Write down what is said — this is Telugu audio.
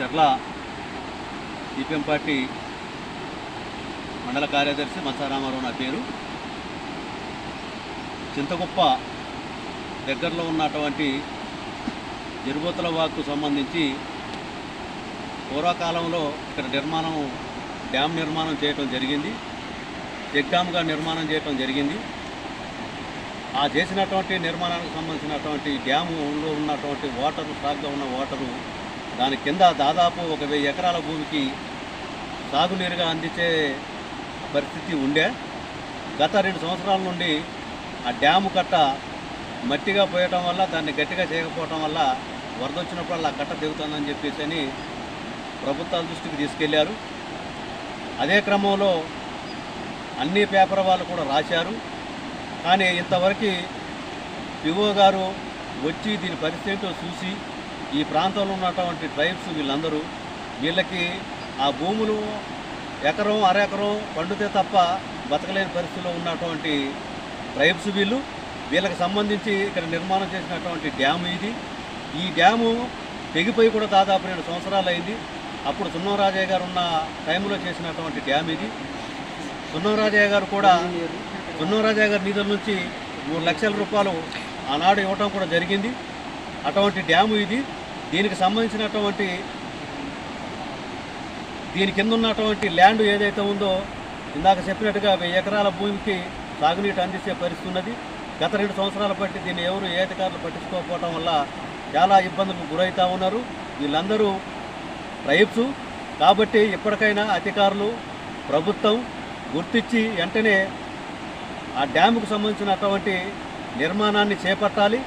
చర్ల సిపిఎం పార్టీ మండల కార్యదర్శి మత్సారామారావు నా పేరు. చింతకుప్ప దగ్గరలో ఉన్నటువంటి జరుబోతుల వాక్కు సంబంధించి పూర్వకాలంలో ఇక్కడ నిర్మాణం డ్యామ్ నిర్మాణం చేయటం జరిగింది. చెక్ డ్యామ్గా నిర్మాణం చేయటం జరిగింది. ఆ చేసినటువంటి నిర్మాణానికి సంబంధించినటువంటి డ్యాములో ఉన్నటువంటి వాటరు స్టాక్గా ఉన్న వాటరు దాని కింద దాదాపు ఒక వెయ్యి ఎకరాల భూమికి సాగునీరుగా అందించే పరిస్థితి ఉండే. గత రెండు సంవత్సరాల నుండి ఆ డ్యాము కట్ట మట్టిగా పోయటం వల్ల దాన్ని గట్టిగా చేయకపోవటం వల్ల వరద వచ్చినప్పుడల్లా కట్ట దిగుతుందని చెప్పేసి అని ప్రభుత్వాల దృష్టికి తీసుకెళ్ళారు. అదే క్రమంలో అన్ని పేపర్ వాళ్ళు కూడా రాశారు. కానీ ఇంతవరకు పిఓ గారు వచ్చి దీని పరిస్థితి చూసి ఈ ప్రాంతంలో ఉన్నటువంటి ట్రైబ్స్ వీళ్ళందరూ వీళ్ళకి ఆ భూములు ఎకరం అరెకరం పండితే తప్ప బతకలేని పరిస్థితిలో ఉన్నటువంటి ట్రైబ్స్ వీళ్ళు. వీళ్ళకి సంబంధించి ఇక్కడ నిర్మాణం చేసినటువంటి డ్యాము ఇది. ఈ డ్యాము తెగిపోయి కూడా దాదాపు రెండు సంవత్సరాలు అయింది అప్పుడు సున్నవరాజయ్య గారు ఉన్న టైంలో చేసినటువంటి డ్యామ్ ఇది. సున్నవరాజయ్య గారు కూడా సున్నవరాజయ్య గారి నిధుల నుంచి మూడు లక్షల రూపాయలు ఆనాడు ఇవ్వటం కూడా జరిగింది. అటువంటి డ్యాము ఇది. దీనికి సంబంధించినటువంటి దీని కింద ఉన్నటువంటి ల్యాండ్ ఏదైతే ఉందో ఇందాక చెప్పినట్టుగా వెయ్యి ఎకరాల భూమికి సాగునీటి అందించే పరిస్థితి ఉన్నది. గత రెండు సంవత్సరాల బట్టి దీన్ని ఎవరు ఏ అధికారులు పట్టించుకోకపోవటం వల్ల చాలా ఇబ్బందులకు గురవుతూ ఉన్నారు. వీళ్ళందరూ రైప్స్ కాబట్టి ఇప్పటికైనా అధికారులు ప్రభుత్వం గుర్తించి వెంటనే ఆ డ్యాముకు సంబంధించినటువంటి నిర్మాణాన్ని చేపట్టాలి.